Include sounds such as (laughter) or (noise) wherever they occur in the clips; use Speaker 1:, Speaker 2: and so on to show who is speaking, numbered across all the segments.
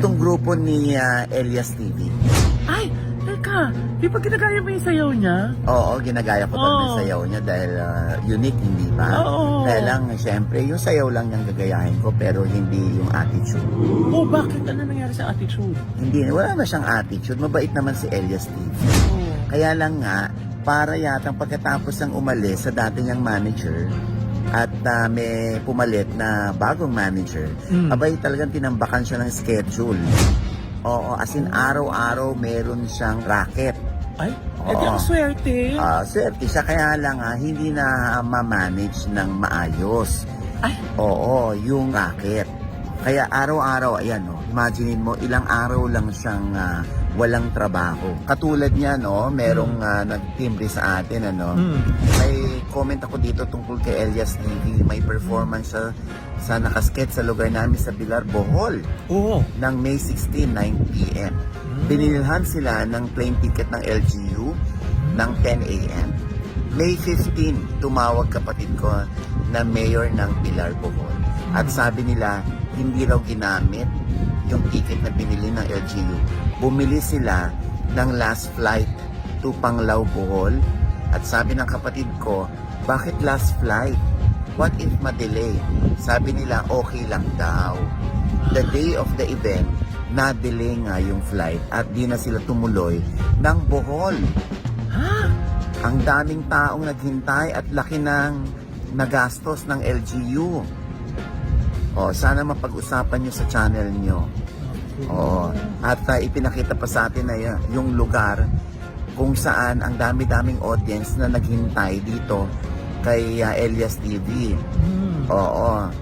Speaker 1: Itong grupo ni ah, Elias TV.
Speaker 2: Ay, teka, di ba ginagaya mo yung sayaw niya?
Speaker 1: Oo, ginagaya ko talaga
Speaker 2: Oo.
Speaker 1: yung sayaw niya dahil ah, unique, hindi ba?
Speaker 2: Oo.
Speaker 1: Kaya lang, syempre, yung sayaw lang niyang gagayahin ko pero hindi yung attitude.
Speaker 2: Oh, bakit? Ano nangyari sa attitude?
Speaker 1: Hindi, wala na siyang attitude. Mabait naman si Elias TV.
Speaker 2: Oh.
Speaker 1: Kaya lang nga, para yatang pagkatapos ng umalis sa dati niyang manager at ah, may pumalit na bagong manager,
Speaker 2: Mm.
Speaker 1: abay talagang tinambakan siya ng schedule. Oo, as in araw-araw meron siyang racket.
Speaker 2: Ay,
Speaker 1: Oo.
Speaker 2: edi ang swerte.
Speaker 1: Ah, swerte siya kaya lang ah, hindi na ma-manage ng maayos.
Speaker 2: Ay.
Speaker 1: Oo, yung racket. Kaya araw-araw, ayan oh, imaginein mo, ilang araw lang siyang ah, walang trabaho. Katulad niya, no, merong ah, nagtimbre sa atin, ano,
Speaker 2: Hmm.
Speaker 1: may comment ako dito tungkol kay Elias TV. May performance siya sa nakasket sa lugar namin sa Pilar, Bohol
Speaker 2: Oo.
Speaker 1: ng May 16, 9pm.
Speaker 2: Hmm.
Speaker 1: Binilhan sila ng plane ticket ng LGU ng 10 a.m. May 15, tumawag kapatid ko na mayor ng Pilar Bohol. At sabi nila, hindi raw ginamit yung ticket na binili ng LGU. Bumili sila ng last flight to Panglao Bohol. At sabi ng kapatid ko, bakit last flight? What if ma-delay? Sabi nila, okay lang daw. The day of the event, na-delay nga yung flight at di na sila tumuloy ng Bohol.
Speaker 2: Ha?
Speaker 1: Ang daming taong naghintay at laki ng nagastos ng LGU. O, sana mapag-usapan nyo sa channel nyo. Oo. At uh, ipinakita pa sa atin na yung lugar kung saan ang dami-daming audience na naghintay dito kay uh, Elias TV.
Speaker 2: Hmm.
Speaker 1: Oo.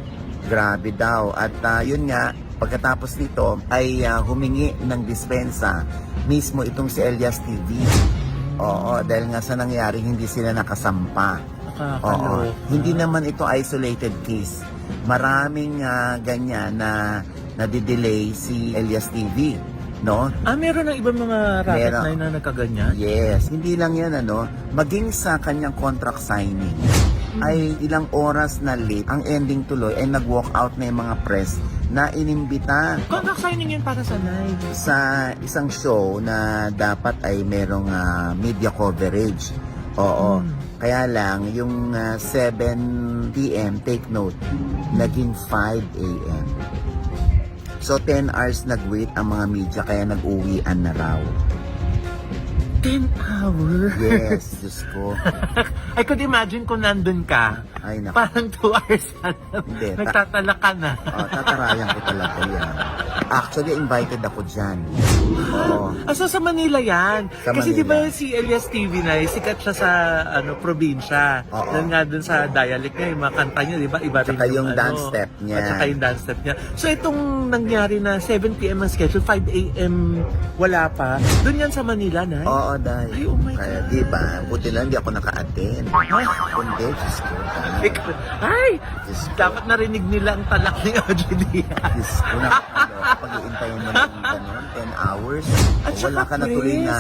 Speaker 1: Grabe daw. At ah, yun nga, pagkatapos nito ay ah, humingi ng dispensa mismo itong si Elias TV. Oo, dahil nga sa nangyari hindi sila nakasampa. Oo. Hindi naman ito isolated case. Maraming ah, ganyan na nadidelay si Elias TV, no?
Speaker 2: Ah, meron ng ibang mga racket
Speaker 1: Meron.
Speaker 2: na na nagkaganyan?
Speaker 1: Yes, hindi lang yan ano, maging sa kanyang contract signing ay ilang oras na late, ang ending tuloy ay nag-walk out na yung mga press na inimbita
Speaker 2: Contract signing yun para sa night.
Speaker 1: sa isang show na dapat ay merong ah, media coverage. Oo.
Speaker 2: Hmm.
Speaker 1: Kaya lang, yung ah, 7 p.m., take note, naging 5 a.m. So, 10 hours nag-wait ang mga media kaya nag-uwian na raw.
Speaker 2: 10 hours.
Speaker 1: Yes, (laughs) Diyos ko.
Speaker 2: I could imagine kung nandun ka.
Speaker 1: Ay, naku.
Speaker 2: Parang 2 hours na.
Speaker 1: Hindi, ta-
Speaker 2: Nagtatala ka na.
Speaker 1: Oh, tatarayan ko talaga yan. Actually, invited ako dyan. Oo.
Speaker 2: Ah, so sa Manila yan.
Speaker 1: Sa
Speaker 2: Kasi di
Speaker 1: Manila.
Speaker 2: ba si Elias TV na, sikat siya sa ano probinsya.
Speaker 1: Oo.
Speaker 2: Dahil nga dun sa dialect niya, yung mga kanta niya, di ba? Iba rin
Speaker 1: Tsaka yung
Speaker 2: ano,
Speaker 1: dance step niya.
Speaker 2: At saka yung dance step niya. So itong nangyari na 7pm ang schedule, 5am wala pa. Doon yan sa Manila na.
Speaker 1: Oo, dahil.
Speaker 2: Ay, oh my
Speaker 1: Kaya,
Speaker 2: God.
Speaker 1: di ba? Buti lang, di ako naka-attend. Kundi, Diyos ko.
Speaker 2: Ay!
Speaker 1: Diyos ko.
Speaker 2: Dapat narinig nila ang talak ni OG Diaz.
Speaker 1: Diyos ko na pag-iintayin mo ng ganun, 10 hours.
Speaker 2: At
Speaker 1: O, wala ka na tuloy na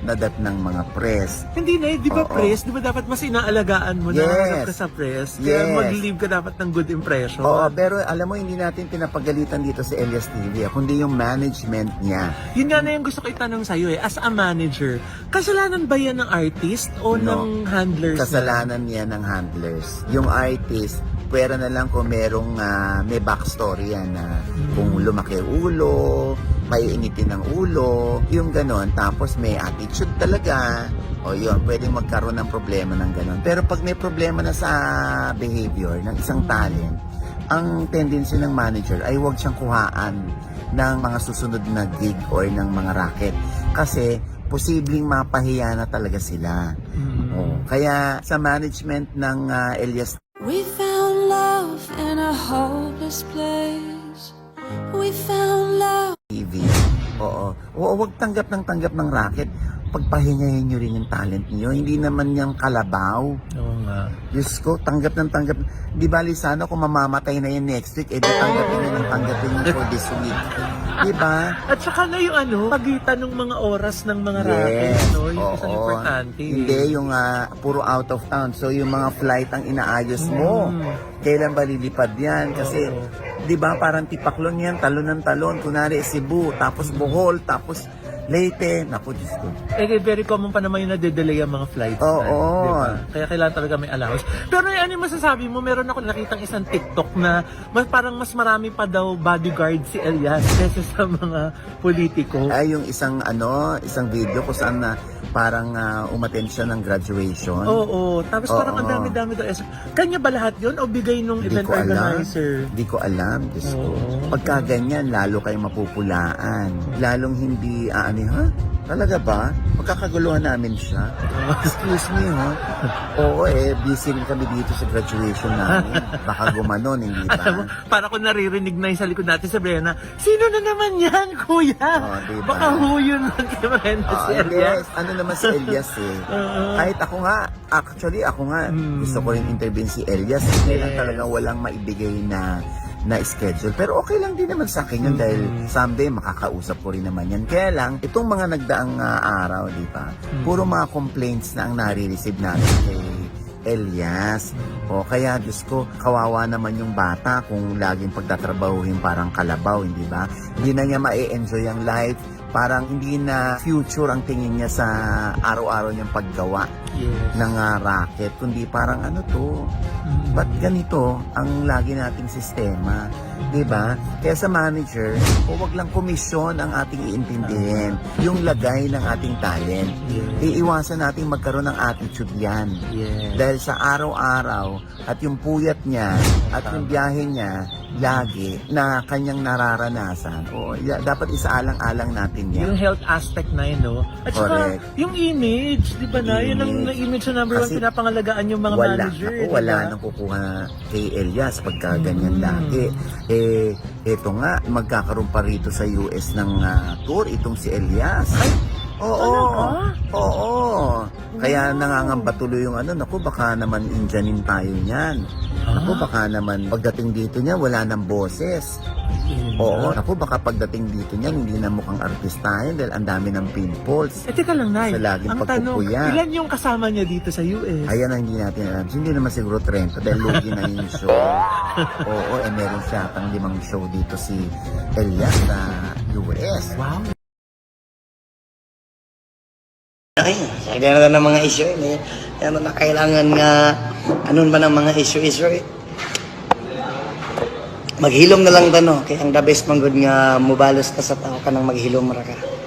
Speaker 1: nadat ng mga press.
Speaker 2: Hindi na, eh, di ba
Speaker 1: Oo.
Speaker 2: press? Di ba dapat mas inaalagaan mo na
Speaker 1: Yes.
Speaker 2: harap ka sa press? Kaya
Speaker 1: Yes.
Speaker 2: mag-leave ka dapat ng good impression.
Speaker 1: Oo, pero alam mo, hindi natin pinapagalitan dito sa Elias TV, ah, kundi yung management niya.
Speaker 2: Yun nga na yung gusto ko itanong sa'yo eh, as a manager, kasalanan ba yan ng artist o
Speaker 1: No.
Speaker 2: ng handlers?
Speaker 1: Kasalanan niya ng handlers. Yung artist, pwera na lang kung merong ah, may backstory yan na kung lumaki ulo, may initin ng ulo, yung ganon. Tapos may attitude talaga. O yun, pwedeng magkaroon ng problema ng ganon. Pero pag may problema na sa behavior ng isang talent, ang tendency ng manager ay huwag siyang kuhaan ng mga susunod na gig or ng mga racket. Kasi posibleng mapahiya na talaga sila.
Speaker 2: Mm.
Speaker 1: Oo. Kaya sa management ng ah, Elias
Speaker 3: We hopeless place. We found love.
Speaker 1: TV, oo, oo, wag tanggap ng tanggap ng racket. Pagpahingayin nyo rin yung talent niyo. Hindi naman yung kalabaw.
Speaker 2: Oo nga.
Speaker 1: Diyos ko, tanggap ng tanggap. Di bali sana kung mamamatay na yun next week, eh di tanggapin nyo ng tanggapin nyo for this week. Di ba?
Speaker 2: At saka na yung ano, pagitan ng mga oras ng mga racket, no? Yung isang
Speaker 1: oo.
Speaker 2: importante.
Speaker 1: Hindi, yung ah, puro out of town. So, yung mga flight ang inaayos mo.
Speaker 2: Mm.
Speaker 1: Kailan ba lilipad yan? Kasi, di ba, parang tipaklon yan, talon ng talon. Kunwari, Cebu, tapos Bohol, tapos Leyte. Naku, Diyos ko.
Speaker 2: Eh, very common pa naman yung nade-delay ang mga flights.
Speaker 1: Oo.
Speaker 2: di ba? Kaya kailangan talaga may allowance. Pero ano yung masasabi mo? Meron ako nakitang isang TikTok na mas, parang mas marami pa daw bodyguard si Elias (laughs) kaysa sa mga politiko.
Speaker 1: Ay, yung isang, ano, isang video kung saan na parang uh, umattend siya ng graduation.
Speaker 2: Oo, tapos parang ang dami-dami daw. Kanya ba lahat yun o bigay nung
Speaker 1: Hindi
Speaker 2: event
Speaker 1: ko alam.
Speaker 2: organizer?
Speaker 1: Hindi ko alam. Diyos ko.
Speaker 2: Oo.
Speaker 1: Pagka ganyan, lalo kayong mapupulaan. Lalong hindi, ah, ano, ha? Talaga ba? Magkakaguluhan namin siya. (laughs) Excuse me, ha? Oo, eh, busy rin kami dito sa graduation namin. Baka gumanon, hindi (laughs)
Speaker 2: Alam mo,
Speaker 1: ba?
Speaker 2: para ko naririnig na yung sa likod natin sa Brena, sino na naman yan, kuya? (laughs)
Speaker 1: Oo, diba?
Speaker 2: Baka huyo na kay Brena
Speaker 1: Ah,
Speaker 2: si
Speaker 1: hindi,
Speaker 2: Elias.
Speaker 1: ano naman si Elias eh.
Speaker 2: Oo.
Speaker 1: Kahit ako nga, actually ako nga,
Speaker 2: Hmm.
Speaker 1: gusto ko rin intervene si Elias.
Speaker 2: Yes.
Speaker 1: talaga walang maibigay na na schedule. Pero okay lang din naman sa akin yun
Speaker 2: Hmm.
Speaker 1: dahil someday makakausap ko rin naman yan. Kaya lang, itong mga nagdaang ah, araw, di ba?
Speaker 2: Hmm.
Speaker 1: Puro mga complaints na ang nare-receive natin kay Elias. O kaya, Diyos ko, kawawa naman yung bata kung laging pagtatrabahuhin parang kalabaw, hindi ba? Hindi na niya ma-enjoy ang life. Parang hindi na future ang tingin niya sa araw-araw niyang paggawa
Speaker 2: Yes.
Speaker 1: ng ah, racket. Kundi parang ano to,
Speaker 2: Mm.
Speaker 1: Ba't ganito ang lagi nating sistema? 'Di ba? Kaya sa manager, o wag lang komisyon ang ating iintindihin. Yung lagay ng ating talent.
Speaker 2: Yes.
Speaker 1: Iiwasan nating magkaroon ng attitude yan.
Speaker 2: Yes.
Speaker 1: Dahil sa araw-araw at yung puyat niya at yung biyahe niya lagi na kanyang nararanasan. O ya- dapat isaalang-alang natin yan.
Speaker 2: Yung health aspect na yun, no? At saka,
Speaker 1: Correct.
Speaker 2: yung image, di ba na? Yun ang. Na image na number one pinapangalagaan yung mga
Speaker 1: wala,
Speaker 2: manager.
Speaker 1: Ako,
Speaker 2: di
Speaker 1: wala nang kukuha kay Elias pagka ganyan
Speaker 2: Mm.
Speaker 1: lagi. Eh, eto nga, magkakaroon pa rito sa US ng ah, tour itong si Elias.
Speaker 2: Ay,
Speaker 1: Oo.
Speaker 2: talaga?
Speaker 1: Oo. Kaya nangangamba tuloy yung ano, naku, baka naman Indianin tayo niyan. Naku,
Speaker 2: Ah.
Speaker 1: baka naman pagdating dito niya, wala nang boses. Oo,
Speaker 2: na.
Speaker 1: naku, baka pagdating dito niya, hindi na mukhang artista yun dahil ang dami ng pimples.
Speaker 2: Eh, teka lang, Nay.
Speaker 1: Sa laging
Speaker 2: Ang tanong,
Speaker 1: pagpupuya.
Speaker 2: ilan yung kasama niya dito sa US?
Speaker 1: Ayan ang hindi natin alam. Hindi naman siguro 30 dahil lugi na yung show. (laughs) Oo, eh meron siya atang limang show dito si Elias sa US.
Speaker 2: Wow.
Speaker 4: Sa na ng mga issue eh. Ano na kailangan nga, anong ba ng mga issue-issue eh. Maghilom na lang tano, kaya ang the best man good nga mubalos ka sa tao ka nang maghilom ra ka.